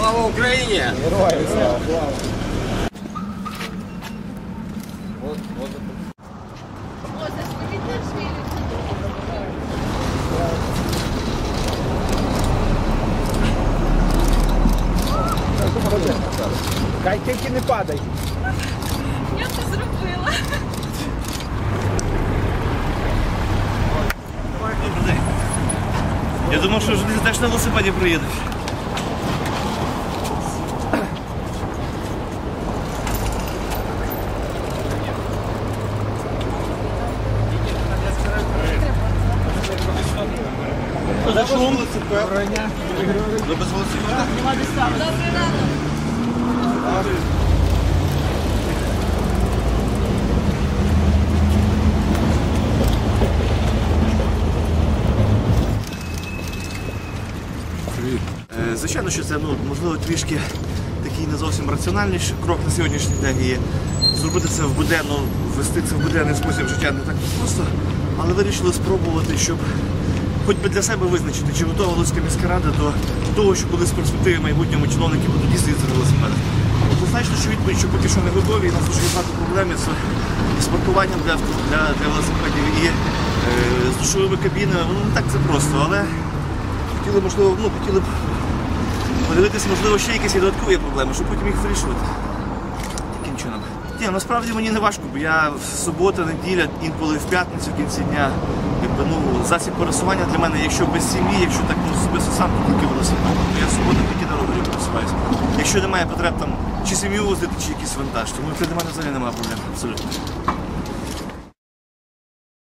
Слава Україні! Героям слава. Хай тільки не падай. Я це зробила. Я думав, що ти теж на велосипеді приїдеш. Ви без велосипеда? Звичайно, що це ну, можливо трішки такий не зовсім раціональніший крок на сьогоднішній день. І зробити це в буденно, ввести це в буденний спосіб життя не так просто, але вирішили спробувати, щоб хоч би для себе визначити, чи готова Луцька міська рада до того, що колись в перспективі майбутньому чиновники будуть їздити за велосипедом. Однозначно, що відповідь, що поки що не готові, і нас дуже багато проблем з паркуванням для, для, для велосипедів і е, з душовими кабінами. Ну не так це просто, але хотіли, можливо, ну, хотіли б подивитися, можливо, ще якісь додаткові проблеми, щоб потім їх вирішувати. Таким чином. Ні, насправді мені не важко, бо я в суботу, неділя, інколи в п'ятницю в кінці дня. Якби, ну, засіб пересування для мене, якщо без сім'ї, якщо так ну, особисто сам, то тільки велосипед. Тобто Я суботу тільки дорогою пересуваюся. Якщо немає потреб там чи сім'ю возити, чи якийсь вантаж, тому для мене взагалі немає проблем. Абсолютно.